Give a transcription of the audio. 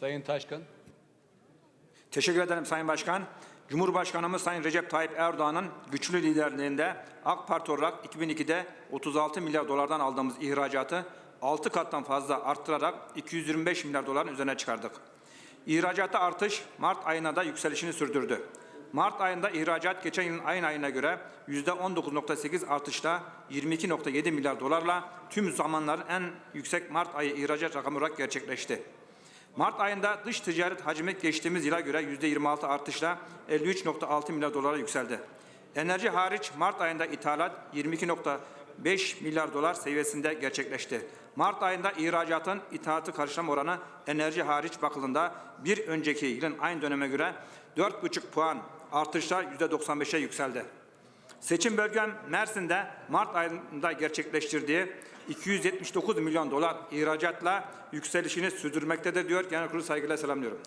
Sayın Taşkın. Teşekkür ederim Sayın Başkan. Cumhurbaşkanımız Sayın Recep Tayyip Erdoğan'ın güçlü liderliğinde AK Parti olarak 2002'de 36 milyar dolardan aldığımız ihracatı 6 kattan fazla arttırarak 225 milyar doların üzerine çıkardık. İhracatta artış Mart ayına da yükselişini sürdürdü. Mart ayında ihracat geçen yılın aynı ayına göre %19.8 artışla 22.7 milyar dolarla tüm zamanların en yüksek Mart ayı ihracat rakamı olarak gerçekleşti. Mart ayında dış ticaret hacmi geçtiğimiz yıla göre %26 artışla 53.6 milyar dolara yükseldi. Enerji hariç Mart ayında ithalat 22.5 milyar dolar seviyesinde gerçekleşti. Mart ayında ihracatın ithalatı karşılama oranı enerji hariç bakıldığında bir önceki yılın aynı döneme göre 4,5 puan artışla %95'e yükseldi. Seçim bölgem Mersin'de Mart ayında gerçekleştirdiği 279 milyon dolar ihracatla yükselişini sürdürmektedir diyor. Genel Kurulu saygıyla selamlıyorum.